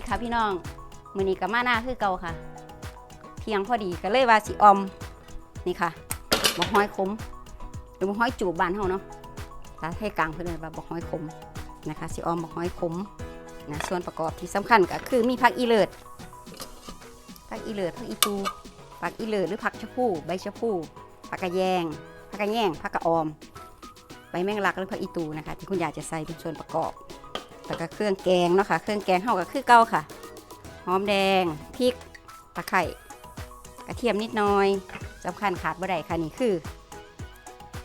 ีค่ะพี่น้องมือนี้กับมาหน้าคือเก่าค่ะเที่ยงพอดีก็เลยว่าสิออมนี่ค่ะบอกห้อยขมหรือบอกห้อยจูบบ้านเฮาเนาะถ้าให้กลางเพื่อนเลยว่าบอกห้อยขมนะคะสิออมบอกห้อยขมนะส่วนประกอบที่สำคัญก็คือมีผักอีเลิศผักอีเลิศผักอีตูผักอีเลิศหรือผักชะพูใบชะพูผักกระแยงผักกระแยงผักกระออมใบแมงลักหรือผักอีตูนะคะ ที่คุณยายจะใส่เป็นส่วนประกอบ แล้วก็เครื่องแกงเนาะค่ะ เครื่องแกงเฮาก็คือเก่าค่ะ หอมแดง พริก ตะไคร่กระเทียมนิดหน่อยสำคัญขาดบ่ได้ค่ะนี่คือ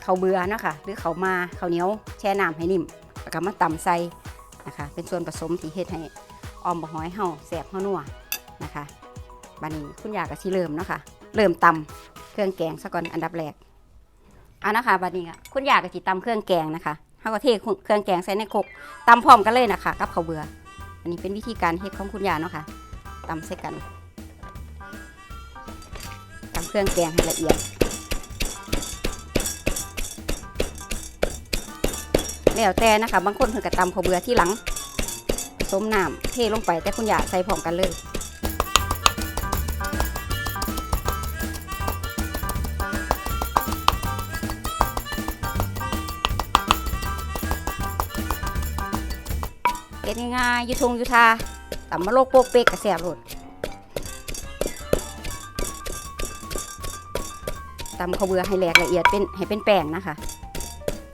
ข้าวเบื่อเนาะค่ะ หรือข้าวมาข้าวเหนียวแช่น้ำให้นิ่ม แล้วก็มาตำใส่นะคะ เป็นส่วนผสมที่เฮ็ดให้ออมบะหอยเฮาแซ่บเฮานัวนะคะบัดนี้คุณยาก็สิเริ่มเนาะค่ะ เริ่มตำเครื่องแกงซะก่อนอันดับแรกเอานะคะบัดนี้อะคุณยาก็สิตำเครื่องแกงนะคะ เฮาก็เทเครื่องแกงใส่ในครกตำพร้อมกันเลยนะคะกับข้าวเบื่อ อันนี้เป็นวิธีการเฮ็ดของคุณยาเนาะค่ะตำใส่กันตำเครื่องแกงให้ละเอียดแล้วแต่นะคะบางคนเพิ่นก็ตำข้าวเบื่อที่หลังผสมน้ำเทลงไปแต่คุณยาใส่พร้อมกันเลย เฮ็ดง่ายๆอยุทงอยุทาตำมะโลกโปกเป๊กกระแสบโลดตำข้าวเบือให้แหลกละเอียดเป็นให้เป็นแป้งนะคะ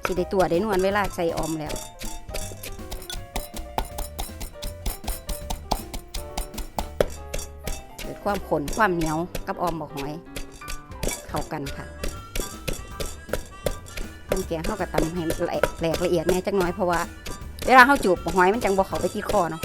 สิได้ตัวได้นวลเวลาใส่ออมแล้วเกิดความขนความเหนียวกับออมบอกหอยเข้ากันค่ะเป็นแกงเข้ากับตำให้แหลกละเอียดแน่จักหน้อยเพราะว่า เวลาเขาจูบหอยมันจังบ่เขาไปที่คอเนาะ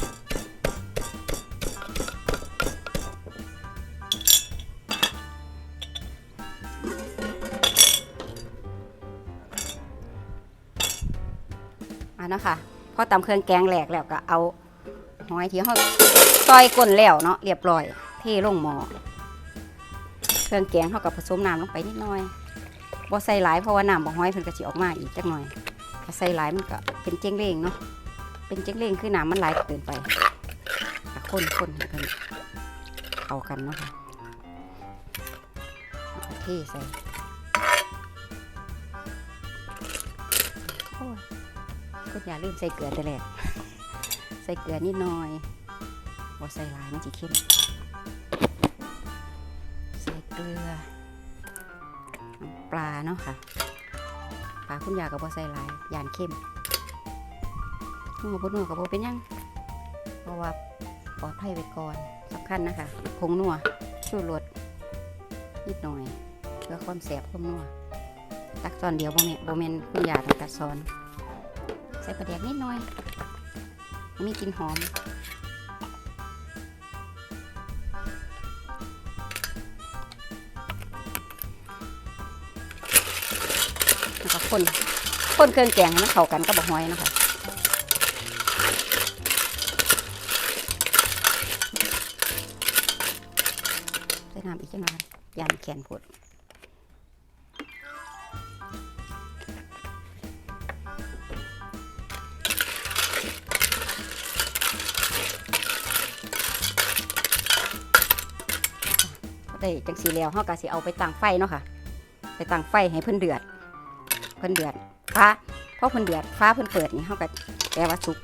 อะเนาะค่ะพอตำเครื่องแกงแหลกแล้วก็เอาหอยที่เขาซอยก้นแล้วเนาะเรียบร้อย เทลงหม้อเครื่องแกงเขากับผสมน้ำลงไปนิดหน่อยบ่ใส่หลายเพราะว่าน้ำบ่หอยเพิ่นก็สิออกมาอีกจักหน่อยถ้าใส่หลายมันก็ เป็นเจ้งเล่งเนาะเป็นเจ๊งเล่งคือน้ำมันไหลเกินไปคนคนกันเขากันเนาะค่ะเทใส่โอ้ยคุณอย่าลืมใส่เกลือแต่แรกใส่เกลือนิดหน่อยว่ใส่หลายมันจะเข้มใส่เกลือปลาเนาะค่ะปลาคุณยากับว่ใส่หลายยานเข้ม นัวบนัวกับโบเป็นยังเพราะว่าปลอดภัยไว้ก่อนสำคัญนะคะผงนัวชูรสนิดหน่อย เพื่อความแสบความนัวตักซอนเดียวโบเมนโบเมนคุณยาต้องตัดซอน ใส่ปลาแดกนิดหน่อย มีกลิ่นหอมแล้วก็คนคนเครื่องแกงให้มันเข้ากันก็บอกหอยนะคะ น้ำอีกจังหน่อยยานแขนพดได้จังสีแล้วเฮาก็สิเอาไปตั้งไฟเนาะค่ะ ไปตั้งไฟให้เพิ่นเดือด เพิ่นเดือดฟ้าเพราะเพิ่นเดือดฟ้าเพิ่นเปิดนี่เฮาก็แปลว่าสุก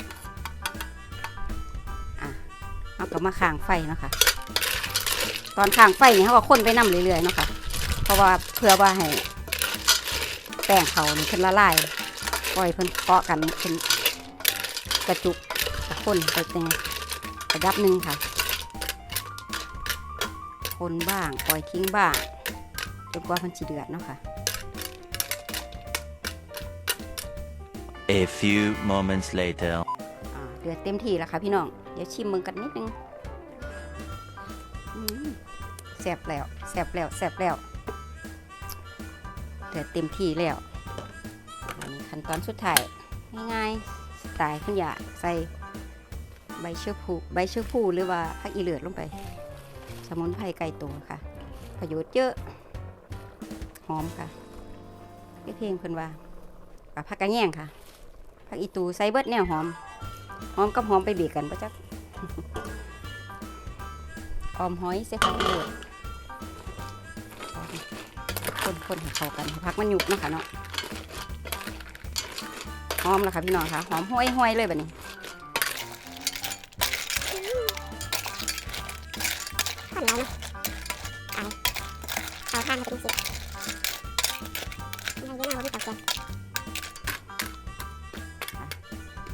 อะเฮาก็มาข้างไฟเนาะค่ะ ตอนข้างไฟนี่เฮาก็คนไปนํเรื่อยๆเนาะค่ะ เพราะว่าเพื่อว่าให้แป้งเขานี่เพิ่นละลายปล่อยเพิ่นเกาะกันเพิ่นกระจุกกระคนไปในระดับหนึ่งค่ะ คนบ้างปล่อยทิ้งบ้างจนกว่าเพิ่นสิเดือดเนาะค่ะ A few moments later. อ่าเดือดเต็มที่แล้วค่ะพี่น้อง เดี๋ยวชิมมึงกันนิดนึงอืม แซ่บแล้วแซ่บแล้วแซ่บแล้วเดือดเต็มที่แล้วอันนี้ขั้นตอนสุดท้ายง่ายๆสไตล์คุณอยาใส่ใบเชื้อผูใบเชื้อผูหรือว่าผักอีเลือดลงไป สมุนไพรไก่ตัวค่ะ ประโยชน์เยอะหอมค่ะพี่เพลงเพิ่นว่ากับผักกระแยงค่ะผักอีตูใส่เบิดแนวหอม หอมกับหอมไปเบียกันปะจ๊ะออมหอยใส่ผักอีโรด คนคนให้เข้ากันให้ผักมันหยุบเนาะคะเนาะหอมแล้วค่ะพี่น้องค่ะหอมห้อยห้อยๆเลยแบบนี้ผ่อนแล้วเนาะเอาเอาข้างมาเป็นสิบยังยังเอาที่ตักแก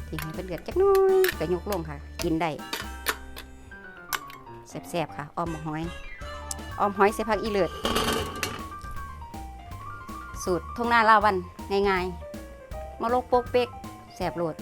ทิ้งให้เป็นเดือดจักหน้อยก็ยกลงค่ะ กินได้แซ่บๆค่ะออมหอยออมหอยใส่ผักอีเลือด สูตรทงหน้าลาวันง่ายๆมาลกโปกเป๊กแสบโหลด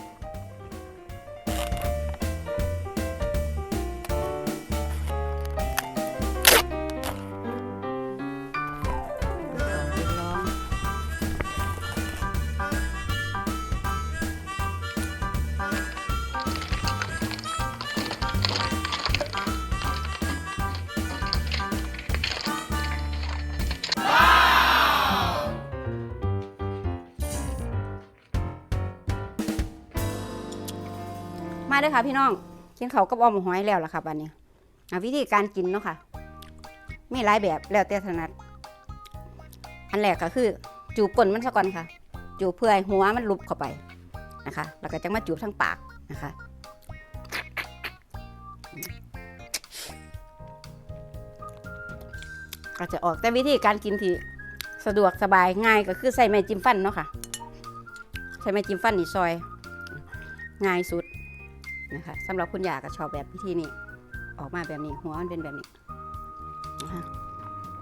มาเด้อค่ะพี่น้อง กินเขากับออมหอยแล้วล่ะค่ะบัดนี้วิธีการกินเนาะค่ะมีหลายแบบแล้วแต่ถนัด อันแรกก็คือ จูบก้นมันซะก่อนค่ะ จูบเพื่อให้หัวมันลุบเข้าไปนะคะ แล้วก็จะมาจูบทั้งปากนะคะก็จะออกแต่วิธีการกินที่สะดวกสบายง่ายก็คือใส่ไม้จิ้มฟันเนาะค่ะ ใส่ไม้จิ้มฟันนี่ซอย ง่ายสุด นะคะสำหรับคุณยาก็ชอบแบบวิธีนี้ ออกมาแบบนี้หัวมันเป็นแบบนี้นะคะ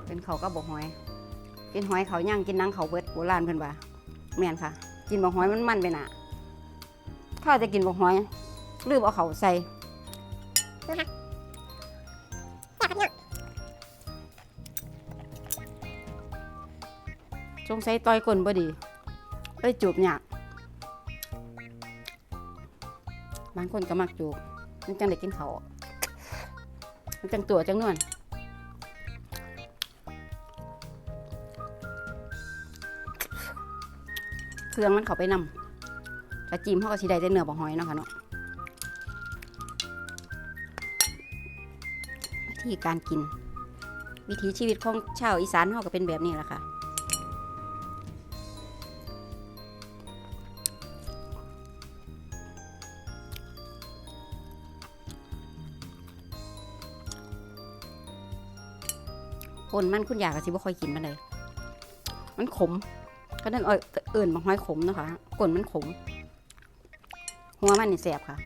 เป็นเขาก็บอกหอย กินหอยเขาย่างกินนังเขาเบิดโบราณเพิ่นว่าแม่นค่ะ กินบอกหอยมันมันไปหนาถ้าจะกินบอกหอยลืมเอาเขาใส่อยากครับเนี่ยสงสัยต่อยก้นบ่ดีเอ้ยจูบยาก บางคนก็มักจูบมันจังได้กินเขามันจังตัวจังนวลเครื่องมันเขาไปนำแต่จิ้มเขาก็สิได้แต่เนื้อบ่หอยเนาะค่ะเนาะวิธีการกิน วิถีชีวิตของชาวอีสานเขาก็เป็นแบบนี้แหละค่ะ คนมันคุณอยากกะสิบ่ค่อยกินมาเลย มันขม ก็นั่นเอ่ยเอื่นบางห้อยขมนะคะกลนมันขม หัวมันนี่แสบค่ะ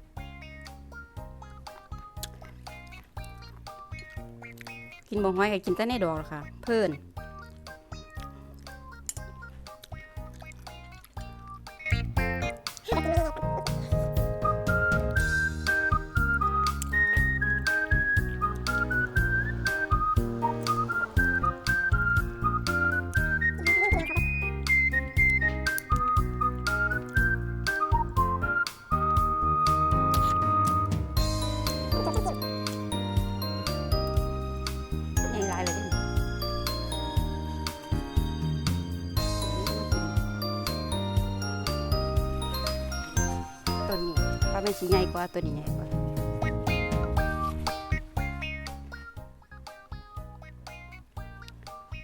กินบางห้อยก็กินแต่ในดอกหรอกค่ะ เพิ่นาเป็นสีใหญ่กว่าตัวนี้ใหญ่กว่า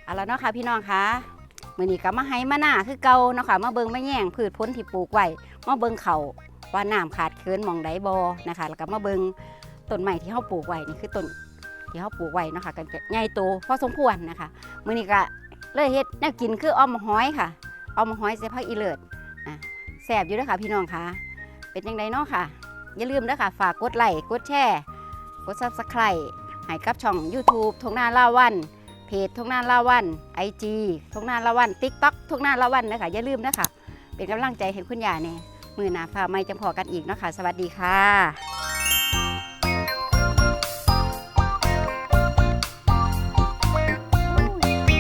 เอาละเนาะค่ะพี่น้องคะมื้อนี้ก็มาให้มาหน้าคือเก่าเนาะค่ะมาเบิ่งมาแย่งพืชผลที่ปลูกไว้มาเบิงเขาว่าน้ำขาดเคินมองใดบ่นะคะ แล้วก็มาเบิงต้นไม้ที่เฮาปลูกไว้นี่คือต้นที่เฮาปลูกไว้เนาะค่ะกันใหญ่โตพอสมควรนะคะมื้อนี้ก็เลยเฮ็ดแนวกินคืออ้อมหอยค่ะอ้อมหอยใส่ผักอีเลิศอะแซ่บอยู่ด้อค่ะพี่น้องคะ เป็นจังไดเนาะค่ะ อย่าลืมเด้อค่ะ ฝากกดไลค์กดแชร์กด Subscribe ให้กับช่อง YouTube ทงหน้าล่าวัน เพจทงหน้าล่าวัน IG ทงหน้าล่าวัน TikTok ทงหน้าล่าวันนะคะอย่าลืมนะคะเป็นกำลังใจให้คุณยายเนี่ยมือหนาฟ้าไม่จำพอกันอีกเนาะคะสวัสดีค่ะ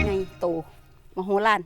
ไงโตมโหฬาร